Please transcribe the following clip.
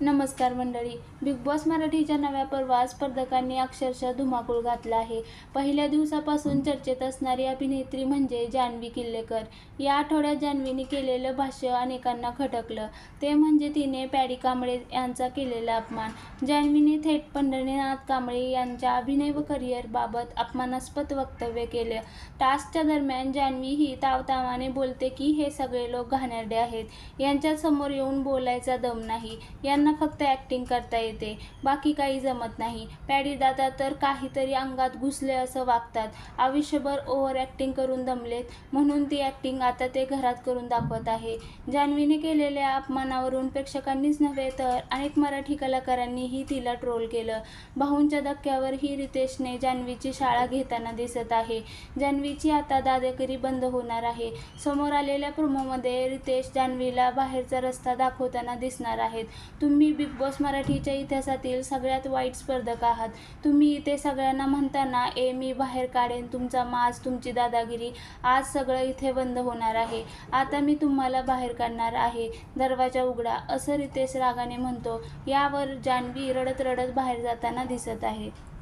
नमस्कार मंडळी big boss मराठीच्या नव्या पर्वात स्पर्धकांनी अक्षरशः धुमाकूळ घातला आहे. पहिल्या दिवसापासून चर्चेत असणारी अभिनेत्री म्हणजे जान्हवी किल्लेकर. या आठवड्यात जान्हवीने केलेलं भाष्य अनेकांना खटकलं. ते म्हणजे तिने पॅडी कांबळे यांचा केलेला अपमान. जान्हवीने थेट पंढरीनाथ कांबळे यांच्या अभिनय व करिअरबाबत अपमानास्पद वक्तव्य केलं. टास्कच्या दरम्यान जान्हवी ही तावतावाने बोलते की हे सगळे लोक घाणेरडे आहेत. यांच्या समोर येऊन बोलायचा दम नाही. यांना फक्त ॲक्टिंग करता येते. बाकी काही जमत नाही. पॅडी दादा तर काहीतरी अंगात घुसले असं वागतात. आयुष्यभर ओव्हर ॲक्टिंग करून दमलेत. म्हणून ती ॲक्टिंग आता ते घरात करून दाखवत आहे. जान्हवीने केलेल्या अपमानावरून प्रेक्षकांनीच नव्हे तर अनेक मराठी कलाकारांनीही तिला ट्रोल केलं. भाऊंच्या धक्क्यावर ही रितेशने जान्हवीची शाळा घेताना दिसत आहे. जान्हवीची आता दादागिरी बंद होणार आहे. समोर आलेल्या प्रोमोमध्ये रितेश जान्हवीला बाहेरचा रस्ता दाखवताना दिसणार आहेत. तुम्ही बिग बॉस मराठीच्या इतिहासातील सगळ्यात वाईट स्पर्धक आहात. तुम्ही इथे सगळ्यांना म्हणताना ए मी बाहेर काढेन तुमचा माज तुमची दादागिरी. आज सगळं इथे बंद होणार आहे. आता मी तुम्हाला बाहेर काढणार आहे. दरवाजा उघडा. असं रितेश रागाने म्हणतो. यावर जान्हवी रडत रडत बाहेर जाताना दिसत आहे.